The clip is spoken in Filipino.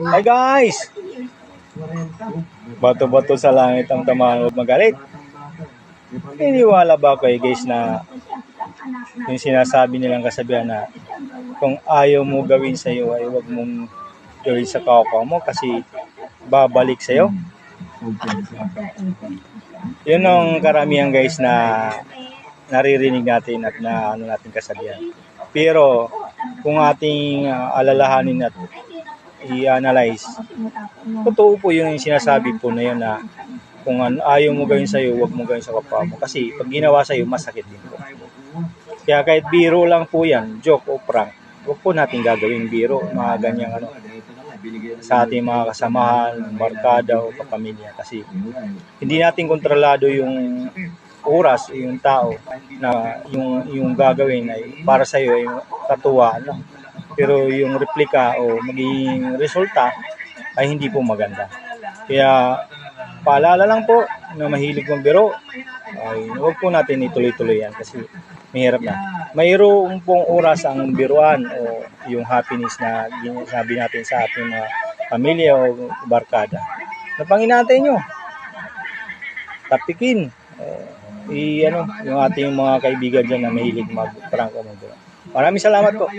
Hi guys! Bato-bato sa langit ang tamahan huwag magalit. Iniwala ba kayo guys na yung sinasabi nilang kasabihan na kung ayaw mo gawin sa iyo ay huwag mong gawin sa kapwa mo kasi babalik sa iyo. Yun ang karamihan guys na naririnig natin at na ano natin kasabihan. Pero kung ating uh, alalahanin at i-analyze, totoo po yun yung sinasabi po na yun na kung ano, ayaw mo gawin sa'yo, huwag mo gawin sa kapwa mo. Kasi pag ginawa sa'yo, masakit din po. Kaya kahit biro lang po yan, joke o prank, huwag po natin gagawin biro, mga ganyang ano, sa ating mga kasamahan, barkada o kapamilya. Kasi hindi natin kontrolado yung oras, yung tao na yung yung gagawin ay para sa iyo ay katuwa no? Pero yung replika o magiging resulta ay hindi po maganda. Kaya paalala lang po na mahilig magbiro ay huwag po natin ituloy-tuloy yan kasi mahirap na. Mayroong pong oras ang biruan o yung happiness na sabi natin sa ating mga pamilya o barkada. Na panginatay nyo tapikin. Eh, i ano yung ating mga kaibigan diyan na mahilig mag-prank o mag Maraming salamat po.